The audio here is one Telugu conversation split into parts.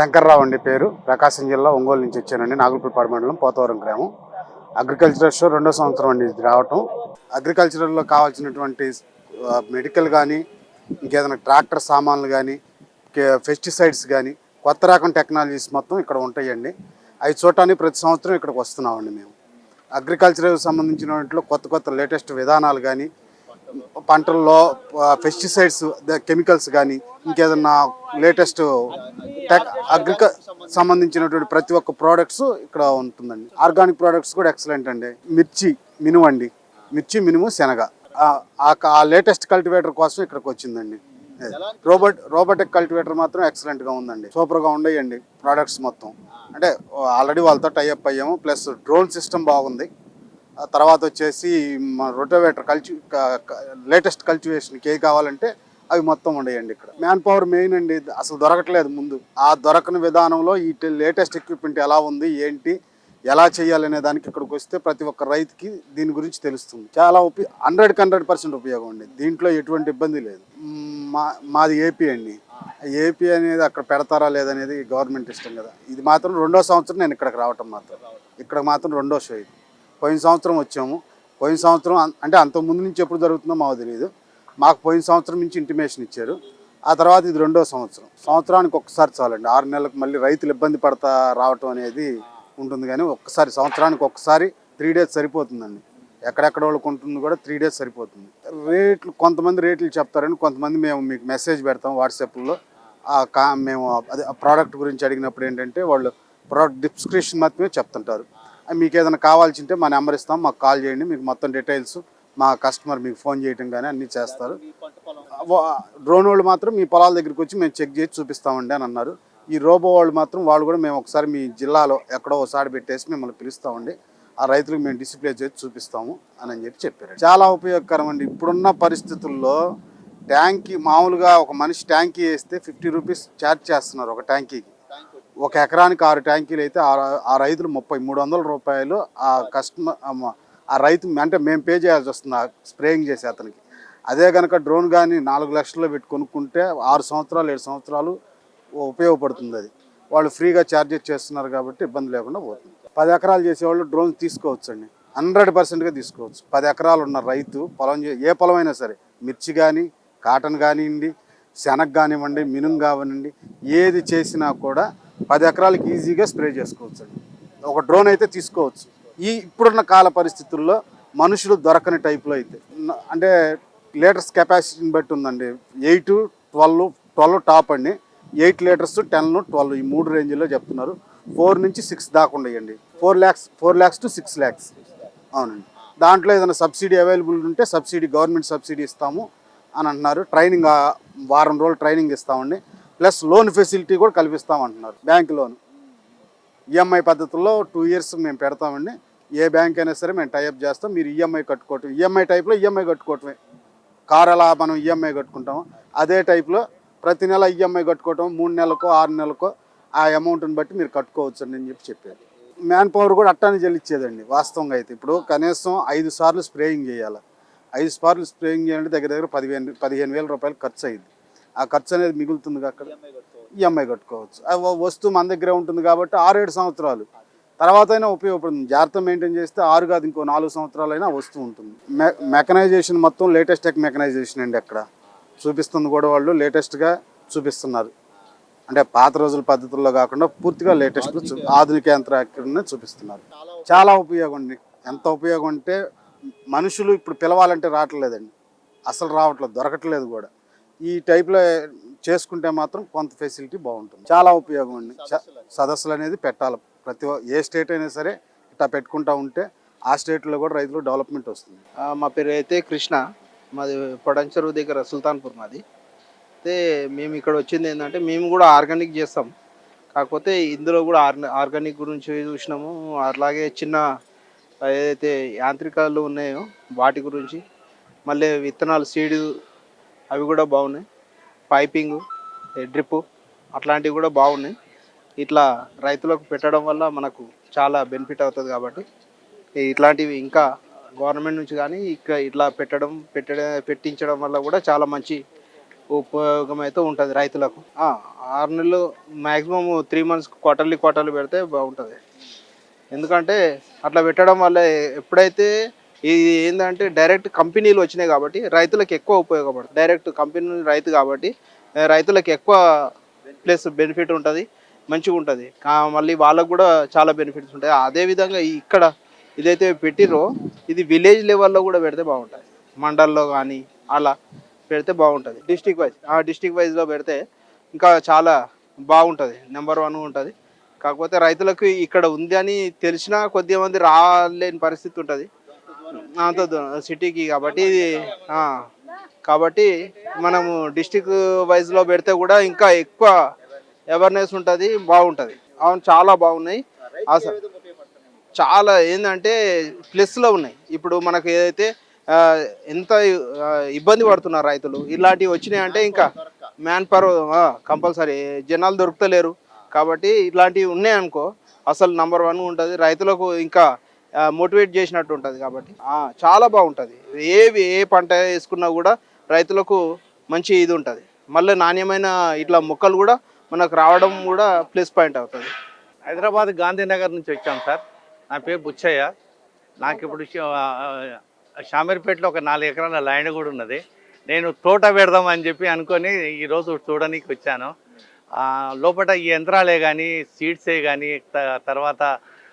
శంకర్రావు అండి పేరు. ప్రకాశం జిల్లా ఒంగోలు నుంచి వచ్చానండి. నాగులపల్లిపాడు మండలం పోతవరం గ్రామం. అగ్రికల్చరల్ షో రెండో సంవత్సరం అండి ఇది రావటం. అగ్రికల్చరల్లో కావాల్సినటువంటి మెడికల్ కానీ ఇంకేదైనా ట్రాక్టర్ సామాన్లు కానీ పెస్టిసైడ్స్ కానీ కొత్త రకం టెక్నాలజీస్ మొత్తం ఇక్కడ ఉంటాయండి. అవి చూడటానికి ప్రతి సంవత్సరం ఇక్కడికి వస్తున్నామండి మేము. అగ్రికల్చర్ సంబంధించిన వాటిలో కొత్త కొత్త లేటెస్ట్ విధానాలు కానీ పంటల్లో పెస్టిసైడ్స్ కెమికల్స్ కానీ ఇంకేదన్నా లేటెస్ట్ టెక్ అగ్రికల్ సంబంధించినటువంటి ప్రతి ఒక్క ప్రోడక్ట్స్ ఇక్కడ ఉంటుందండి. ఆర్గానిక్ ప్రోడక్ట్స్ కూడా ఎక్సలెంట్ అండి. మిర్చి మినుము అండి. మిర్చి మినుము శనగ. ఆ- లేటెస్ట్ కల్టివేటర్ కోసం ఇక్కడికి వచ్చిందండి. రోబోట్ రోబోటిక్ కల్టివేటర్ మాత్రం ఎక్సలెంట్గా ఉందండి. సూపర్గా ఉండేయండి ప్రోడక్ట్స్ మొత్తం. అంటే ఆల్రెడీ వాళ్ళతో టైఅప్ అయ్యాము. ప్లస్ డ్రోన్ సిస్టమ్ బాగుంది. తర్వాత వచ్చేసి రొటోవేటర్ కల్చు లేటెస్ట్ కల్టివేషన్కి ఏ కావాలంటే అవి మొత్తం ఉండేయండి ఇక్కడ. మ్యాన్ పవర్ మెయిన్ అండి అసలు దొరకట్లేదు ముందు. ఆ దొరకని విధానంలో ఈ లేటెస్ట్ ఎక్విప్మెంట్ ఎలా ఉంది ఏంటి ఎలా చేయాలనే దానికి ఇక్కడికి వస్తే ప్రతి ఒక్క రైతుకి దీని గురించి తెలుస్తుంది. చాలా ఉపయో హండ్రెడ్కి హండ్రెడ్ పర్సెంట్ ఉపయోగం అండి. దీంట్లో ఎటువంటి ఇబ్బంది లేదు. మా మాది ఏపీ అండి. ఏపీ అనేది అక్కడ పెడతారా లేదనేది గవర్నమెంట్ ఇష్టం కదా. ఇది మాత్రం రెండో సంవత్సరం నేను ఇక్కడికి రావటం మాత్రం. ఇక్కడ మాత్రం రెండో షో ఇది. పోయిన సంవత్సరం వచ్చాము. పోయిన సంవత్సరం అంటే అంతకుముందు ముందు నుంచి ఎప్పుడు జరుగుతుందో మాకు తెలియదు మాకు పోయిన సంవత్సరం నుంచి ఇంటిమేషన్ ఇచ్చారు. ఆ తర్వాత ఇది రెండో సంవత్సరం. సంవత్సరానికి ఒక్కసారి చాలండి. ఆరు నెలలకు మళ్ళీ రైతులు ఇబ్బంది పడతా రావటం అనేది ఉంటుంది కానీ ఒక్కసారి సంవత్సరానికి ఒక్కసారి త్రీ డేస్ సరిపోతుందండి. ఎక్కడెక్కడ వాళ్ళకు ఉంటుంది కూడా త్రీ డేస్ సరిపోతుంది. రేట్లు కొంతమంది రేట్లు చెప్తారని కొంతమంది మేము మీకు మెసేజ్ పెడతాం వాట్సాప్లో. ఆ కా మేము అదే ప్రోడక్ట్ గురించి అడిగినప్పుడు ఏంటంటే వాళ్ళు ప్రోడక్ట్ డిస్క్రిప్షన్ మాత్రమే చెప్తుంటారు. మీకు ఏదైనా కావాల్సి ఉంటే మా నెంబర్ ఇస్తాం మాకు కాల్ చేయండి మీకు మొత్తం డీటెయిల్స్ మా కస్టమర్ మీకు ఫోన్ చేయటం కానీ అన్నీ చేస్తారు. డ్రోన్ వాళ్ళు మాత్రం మీ పొలాల దగ్గరికి వచ్చి మేము చెక్ చేసి చూపిస్తామండి అని అన్నారు. ఈ రోబో వాళ్ళు మాత్రం వాళ్ళు కూడా మేము ఒకసారి మీ జిల్లాలో ఎక్కడో ఒకసారి పెట్టేసి మిమ్మల్ని పిలుస్తామండి. ఆ రైతులకు మేము డిసిప్లే చేసి చూపిస్తాము అని అని చెప్పి చెప్పారు. చాలా ఉపయోగకరం అండి. ఇప్పుడున్న పరిస్థితుల్లో ట్యాంకీ మామూలుగా ఒక మనిషి ట్యాంకీ వేస్తే ఫిఫ్టీ రూపీస్ ఛార్జ్ చేస్తున్నారు ఒక ట్యాంకీకి. ఒక ఎకరానికి ఆరు ట్యాంకీలు అయితే ఆ- ఆ రైతులు ముప్పై మూడు వందల రూపాయలు ఆ కస్టమర్ ఆ రైతు అంటే మేము పే చేయాల్సి వస్తుంది ఆ స్ప్రేయింగ్ చేసే అతనికి. అదే కనుక డ్రోన్ కానీ నాలుగు లక్షల్లో పెట్టి కొనుక్కుంటే ఆరు సంవత్సరాలు ఏడు సంవత్సరాలు ఉపయోగపడుతుంది అది. వాళ్ళు ఫ్రీగా ఛార్జెస్ చేస్తున్నారు కాబట్టి ఇబ్బంది లేకుండా పోతుంది. పది ఎకరాలు చేసేవాళ్ళు డ్రోన్ తీసుకోవచ్చు అండి హండ్రెడ్ పర్సెంట్గా తీసుకోవచ్చు. పది ఎకరాలు ఉన్న రైతు పొలం చే- ఏ పొలం అయినా సరే మిర్చి కానీ కాటన్ కానివ్వండి శనగ కానివ్వండి మినుము కానివ్వండి ఏది చేసినా కూడా పది ఎకరాలకి ఈజీగా స్ప్రే చేసుకోవచ్చు అండి. ఒక డ్రోన్ అయితే తీసుకోవచ్చు. ఈ ఇప్పుడున్న కాల పరిస్థితుల్లో మనుషులు దొరకని టైప్లో అయితే అంటే లీటర్స్ కెపాసిటీని బట్టి ఉందండి. ఎయిట్ ట్వెల్వ్ ట్వెల్వ్ టాప్ అండి. ఎయిట్ లీటర్స్ టెన్ ట్వెల్వ్ ఈ మూడు రేంజ్లో చెప్తున్నారు. ఫోర్ నుంచి సిక్స్ దాకా ఉండయండి. Four lakhs four lakhs to six lakhs. అవునండి. దాంట్లో ఏదైనా సబ్సిడీ అవైలబుల్ ఉంటే సబ్సిడీ గవర్నమెంట్ సబ్సిడీ ఇస్తాము అని అంటున్నారు. ట్రైనింగ్ వారం రోజులు ట్రైనింగ్ ఇస్తామండి. ప్లస్ లోన్ ఫెసిలిటీ కూడా కల్పిస్తామంటున్నారు బ్యాంక్ లోన్. ఈఎంఐ పద్ధతుల్లో టూ ఇయర్స్ మేము పెడతామండి. ఏ బ్యాంక్ అయినా సరే మేము టైఅప్ చేస్తాం. మీరు ఈఎంఐ కట్టుకోవటం ఈఎంఐ టైప్లో ఈఎంఐ కట్టుకోవటమే. కార్ ఎలా మనం ఈఎంఐ కట్టుకుంటాము. అదే టైప్లో ప్రతి నెల ఈఎంఐ కట్టుకోవటం మూడు నెలలకో ఆరు నెలలకో ఆ అమౌంట్ని బట్టి మీరు కట్టుకోవచ్చు అని చెప్పి చెప్పారు మ్యాన్ పవర్ కూడా అట్టానే చెల్లించేదండి వాస్తవంగా అయితే. ఇప్పుడు కనీసం ఐదు సార్లు స్ప్రేయింగ్ చేయాలి. ఐదు సార్లు స్ప్రేయింగ్ చేయాలంటే దగ్గర దగ్గర పదిహేను పదిహేను వేల రూపాయలు ఖర్చు అయింది ఆ ఖర్చు అనేది మిగులుతుంది అక్కడ? ఈఎంఐ కట్టుకోవచ్చు. ఆ వ- వస్తువు మన దగ్గరే ఉంటుంది కాబట్టి ఆరేడు సంవత్సరాలు. తర్వాత అయినా ఉపయోగపడుతుంది. జాగ్రత్త మెయింటైన్ చేస్తే ఆరు కాదు ఇంకో నాలుగు సంవత్సరాలు అయినా వస్తువు ఉంటుంది. మె మెకనైజేషన్ మొత్తం లేటెస్ట్ టెక్ మెకనైజేషన్ అండి అక్కడ. చూపిస్తుంది కూడా వాళ్ళు లేటెస్ట్గా చూపిస్తున్నారు. అంటే పాత రోజుల పద్ధతుల్లో కాకుండా పూర్తిగా లేటెస్ట్ ఆధునిక యంత్రాన్ని చూపిస్తున్నారు. చాలా ఉపయోగం అండి. ఎంత ఉపయోగం అంటే మనుషులు ఇప్పుడు పిలవాలంటే రావట్లేదండి. అసలు రావట్లేదు దొరకట్లేదు కూడా. ఈ టైప్లో చేసుకుంటే మాత్రం కొంత ఫెసిలిటీ బాగుంటుంది. చాలా ఉపయోగం అండి. చ- సదస్సులు అనేది పెట్టాలి. ప్రతి ఏ స్టేట్ అయినా సరే ఇట్లా పెట్టుకుంటా ఉంటే ఆ స్టేట్లో కూడా రైతులు డెవలప్మెంట్ వస్తుంది. మా పేరు అయితే కృష్ణ. మాది పొడంచెరువు దగ్గర సుల్తాన్పూర్ మాది. అయితే మేము ఇక్కడ వచ్చింది ఏంటంటే మేము కూడా ఆర్గానిక్ చేస్తాం. కాకపోతే ఇందులో కూడా ఆర్గానిక్ గురించి చూసినాము. అలాగే చిన్న ఏదైతే యాంత్రికాలు ఉన్నాయో వాటి గురించి మళ్ళీ విత్తనాలు సీడ్ అవి కూడా బాగున్నాయి. పైపింగ్ డ్రిప్ అట్లాంటివి కూడా బాగున్నాయి. ఇట్లా రైతులకు పెట్టడం వల్ల మనకు చాలా బెనిఫిట్ అవుతుంది కాబట్టి ఇట్లాంటివి ఇంకా గవర్నమెంట్ నుంచి కానీ ఇక్కడ ఇట్లా పెట్టడం పెట్టడం పెట్టించడం వల్ల కూడా చాలా మంచి ఉపయోగం అయితే ఉంటుంది రైతులకు. ఆరు నెలలు maximum three months quarterly quarterly పెడితే బాగుంటుంది. ఎందుకంటే అట్లా పెట్టడం వల్ల ఎప్పుడైతే ఇది ఏంటంటే డైరెక్ట్ కంపెనీలు వచ్చినాయి కాబట్టి రైతులకు ఎక్కువ ఉపయోగపడుతుంది. డైరెక్ట్ కంపెనీ రైతు కాబట్టి రైతులకు ఎక్కువ ప్లస్ బెనిఫిట్ ఉంటుంది మంచిగా ఉంటుంది. మళ్ళీ వాళ్ళకు కూడా చాలా బెనిఫిట్స్ ఉంటాయి. అదేవిధంగా ఇక్కడ ఇదైతే పెట్టిరో ఇది విలేజ్ లెవెల్లో కూడా పెడితే బాగుంటుంది. మండల్లో కానీ అలా పెడితే బాగుంటుంది. డిస్టిక్ వైజ్ ఆ డిస్టిక్ వైజ్లో పెడితే ఇంకా చాలా బాగుంటుంది. నెంబర్ వన్ ఉంటుంది. కాకపోతే రైతులకు ఇక్కడ ఉంది అని తెలిసినా కొద్దిగా మంది రాలేని పరిస్థితి ఉంటుంది. అంత సిటీకి కాబట్టి ఇది కాబట్టి మనము డిస్టిక్ వైజ్లో పెడితే కూడా ఇంకా ఎక్కువ అవేర్నెస్ ఉంటుంది బాగుంటుంది. అవును చాలా బాగున్నాయి. అసలు చాలా ఏంటంటే ప్లస్లో ఉన్నాయి. ఇప్పుడు మనకు ఏదైతే ఎంత ఇబ్బంది పడుతున్నారు రైతులు ఇలాంటివి వచ్చినాయి అంటే ఇంకా మ్యాన్ పవర్ కంపల్సరీ జనాలు దొరుకుతలేరు. కాబట్టి ఇలాంటివి ఉన్నాయనుకో అసలు నంబర్ వన్ ఉంటుంది. రైతులకు ఇంకా మోటివేట్ చేసినట్టు ఉంటుంది కాబట్టి. చాలా బాగుంటుంది. ఏవి ఏ పంట వేసుకున్నా కూడా రైతులకు మంచి ఇది ఉంటుంది. మళ్ళీ నాణ్యమైన ఇట్లా మొక్కలు కూడా మనకు రావడం కూడా ప్లస్ పాయింట్ అవుతుంది. హైదరాబాద్ గాంధీనగర్ నుంచి వచ్చాం సార్. నా పేరు బుచ్చయ్య. నాకు ఇప్పుడు షామీర్పేటలో ఒక నాలుగు ఎకరాల ల్యాండ్ కూడా ఉన్నది. నేను తోట పెడదాం అని చెప్పి అనుకొని ఈరోజు చూడడానికి వచ్చాను. లోపల ఈ యంత్రాలే కానీ సీడ్సే కానీ తర్వాత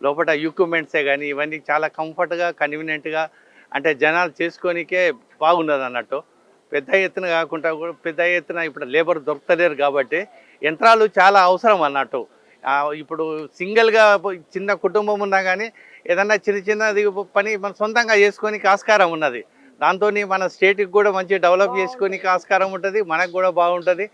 లోపల ఎక్విప్మెంట్సే కానీ ఇవన్నీ చాలా కంఫర్ట్గా కన్వీనియంట్గా అంటే జనాలు చేసుకోనికే బాగున్నది అన్నట్టు పెద్ద ఎత్తున కాకుండా కూడా పెద్ద ఎత్తున ఇప్పుడు లేబర్ దొరకలేరు కాబట్టి యంత్రాలు చాలా అవసరం అన్నట్టు. ఇప్పుడు సింగిల్గా చిన్న కుటుంబం ఉన్నా కానీ ఏదన్నా చిన్న చిన్నది పని మన సొంతంగా చేసుకొని ఆస్కారం ఉన్నది. దాంతో మన స్టేట్కి కూడా మంచి డెవలప్ చేసుకొని ఆస్కారం ఉంటుంది మనకు కూడా బాగుంటుంది.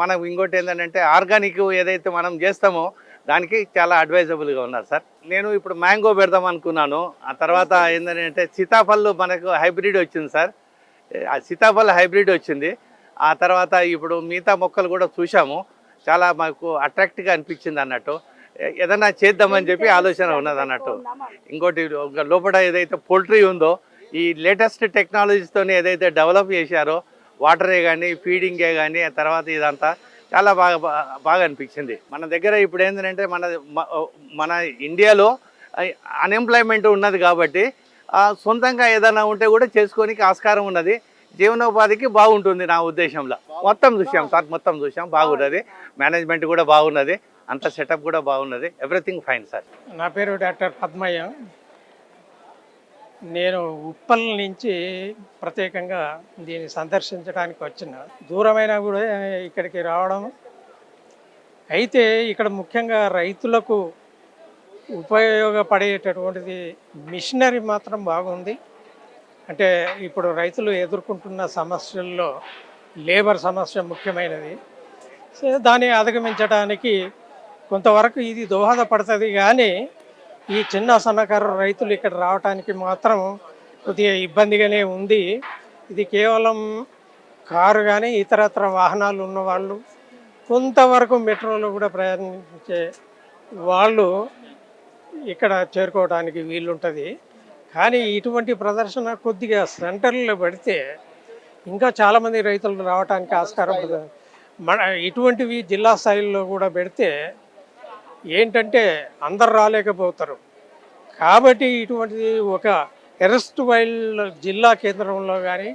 మనం ఇంకోటి ఏంటంటే ఆర్గానిక్ ఏదైతే మనం చేస్తామో దానికి చాలా అడ్వైజబుల్గా ఉన్నారు సార్. నేను ఇప్పుడు మ్యాంగో పెడదాం అనుకున్నాను. ఆ తర్వాత ఏంటంటే సీతాఫల్ మనకు హైబ్రిడ్ వచ్చింది సార్. ఆ సీతాఫల హైబ్రిడ్ వచ్చింది. ఆ తర్వాత ఇప్పుడు మిగతా మొక్కలు కూడా చూసాము చాలా మాకు అట్రాక్ట్గా అనిపించింది అన్నట్టు. ఏ- ఏదన్నా చేద్దామని చెప్పి ఆలోచన ఉన్నది అన్నట్టు. ఇంకోటి ఒక లోపల ఏదైతే పోల్ట్రీ ఉందో ఈ లేటెస్ట్ టెక్నాలజీతో ఏదైతే డెవలప్ చేశారో వాటరే కానీ ఫీడింగే కానీ ఆ తర్వాత ఇదంతా చాలా బాగా బాగా అనిపించింది. మన దగ్గర ఇప్పుడు ఏంటంటే మన మన ఇండియాలో అన్ఎంప్లాయ్మెంట్ ఉన్నది కాబట్టి సొంతంగా ఏదైనా ఉంటే కూడా చేసుకోనికి ఆస్కారం ఉన్నది. జీవనోపాధికి బాగుంటుంది నా ఉద్దేశంలో. మొత్తం చూసాం సార్ మొత్తం చూసాం బాగున్నది. మేనేజ్మెంట్ కూడా బాగున్నది. అంత సెటప్ కూడా బాగున్నది. Everything fine sir. నా పేరు డాక్టర్ పద్మయ్య. నేను ఉప్పల్ నుంచి ప్రత్యేకంగా దీన్ని సందర్శించడానికి వచ్చిన. దూరమైనా కూడా ఇక్కడికి రావడం. అయితే ఇక్కడ ముఖ్యంగా రైతులకు ఉపయోగపడేటటువంటిది మిషనరీ మాత్రం బాగుంది. అంటే ఇప్పుడు రైతులు ఎదుర్కొంటున్న సమస్యల్లో లేబర్ సమస్య ముఖ్యమైనది. సో దాన్ని అధిగమించడానికి కొంతవరకు ఇది దోహదపడుతుంది. కానీ ఈ చిన్న సన్నకారు రైతులు ఇక్కడ రావడానికి మాత్రం కొద్దిగా ఇబ్బందిగానే ఉంది. ఇది కేవలం కారు కానీ ఇతరత్ర వాహనాలు ఉన్నవాళ్ళు కొంతవరకు మెట్రోలో కూడా ప్రయాణించే వాళ్ళు ఇక్కడ చేరుకోవడానికి వీలుంటుంది. కానీ ఇటువంటి ప్రదర్శన కొద్దిగా సెంటర్లో పెడితే ఇంకా చాలామంది రైతులు రావడానికి ఆస్కారం మన ఇటువంటివి జిల్లా స్థాయిలో కూడా పెడితే ఏంటంటే అందరు రాలేకపోతారు. కాబట్టి ఇటువంటిది ఒక ఎరెస్ట్ వైల్డ్ జిల్లా కేంద్రంలో కానీ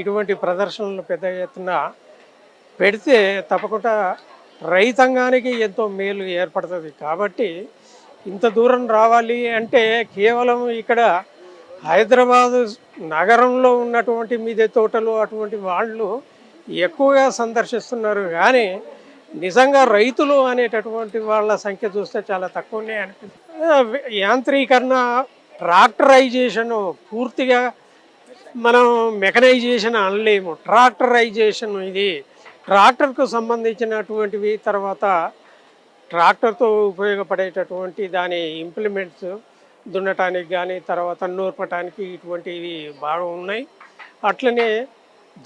ఇటువంటి ప్రదర్శనలు పెద్ద ఎత్తున పెడితే తప్పకుండా రైతాంగానికి ఎంతో మేలు ఏర్పడుతుంది. కాబట్టి ఇంత దూరం రావాలి అంటే కేవలం ఇక్కడ హైదరాబాదు నగరంలో ఉన్నటువంటి మీదే తోటలు అటువంటి వాళ్ళు ఎక్కువగా సందర్శిస్తున్నారు. కానీ నిజంగా రైతులు అనేటటువంటి వాళ్ళ సంఖ్య చూస్తే చాలా తక్కువనే అనిపిస్తుంది. యాంత్రీకరణ ట్రాక్టరైజేషన్ పూర్తిగా మనం మెకనైజేషన్ అనలేము. ట్రాక్టరైజేషన్ ఇది. ట్రాక్టర్కు సంబంధించినటువంటివి తర్వాత ట్రాక్టర్తో ఉపయోగపడేటటువంటి దాని ఇంప్లిమెంట్స్ దున్నటానికి కానీ తర్వాత నూర్పటానికి ఇటువంటివి బాగా ఉన్నాయి. అట్లనే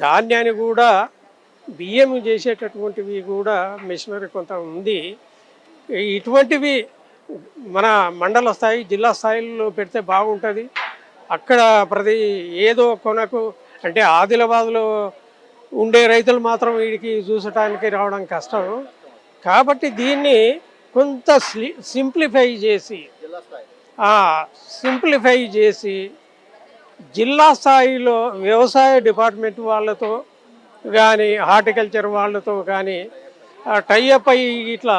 ధాన్యాన్ని కూడా బియ్యం చేసేటటువంటివి కూడా మిషనరీ కొంత ఉంది. ఇటువంటివి మన మండల స్థాయి జిల్లా స్థాయిలో పెడితే బాగుంటుంది. అక్కడ ప్రతి ఏదో కొనకు అంటే ఆదిలాబాద్లో ఉండే రైతులు మాత్రం వీడికి చూసటానికి రావడం కష్టం. కాబట్టి దీన్ని కొంత సింప్లిఫై చేసి సింప్లిఫై చేసి జిల్లా స్థాయిలో వ్యవసాయ డిపార్ట్మెంట్ వాళ్ళతో కానీ హార్టికల్చర్ వాళ్ళతో కానీ టైఅప్ అయ్యి ఇట్లా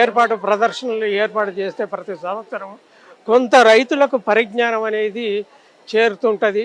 ఏర్పాటు ప్రదర్శనలు ఏర్పాటు చేస్తే ప్రతి సంవత్సరం కొంత రైతులకు పరిజ్ఞానం అనేది చేరుతుంటుంది.